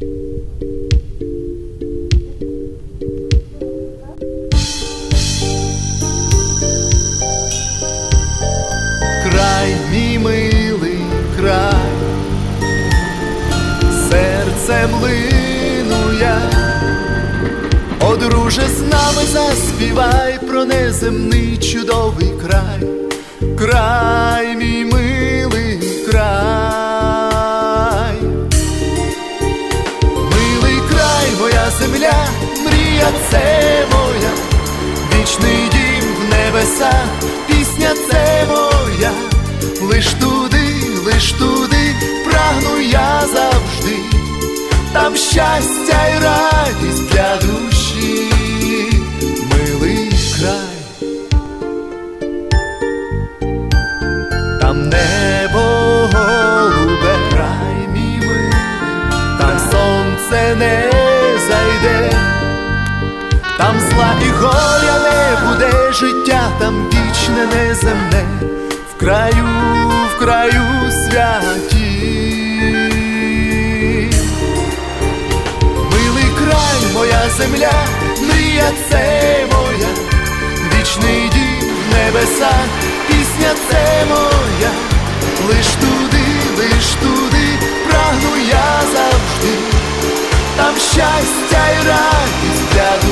Край, мій милий край, серцем лину я, О, з нами заспівай про неземний чудовий край, край, земля, мрія це моя, вічний дім в небесах, пісня це моя, лиш туди, лиш туди, прагну я завжди, там щастя й радість для душі, милий край. Там небо голубе, там сонце не і горя не буде життя, там вічне неземне, в краю, в краю святі. Милий край, моя земля, мрія це моя, вічний дім в небесах, пісня це моя, лиш туди, лиш туди, прагну я завжди, там щастя й радість для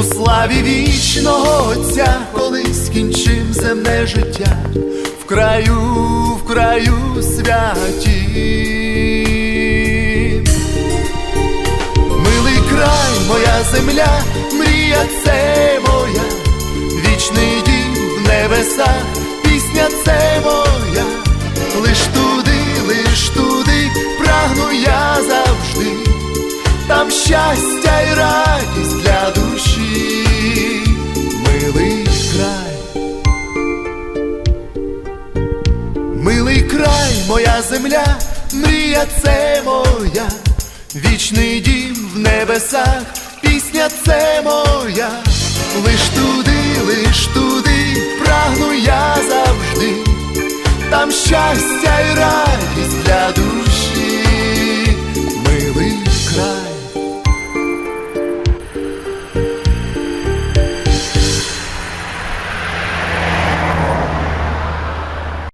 у славі вічного Отця, коли скінчим земне життя в краю, в краю святі. Милий край, моя земля, мрія це моя, вічний дім в небесах, пісня це моя, лиш туди, лиш туди, прагну я завжди, там щастя й радість Милий край, моя земля, мрія це моя, вічний дім в небесах, пісня це моя, лиш туди, лиш туди, прагну я завжди, там щастя й радість для душі.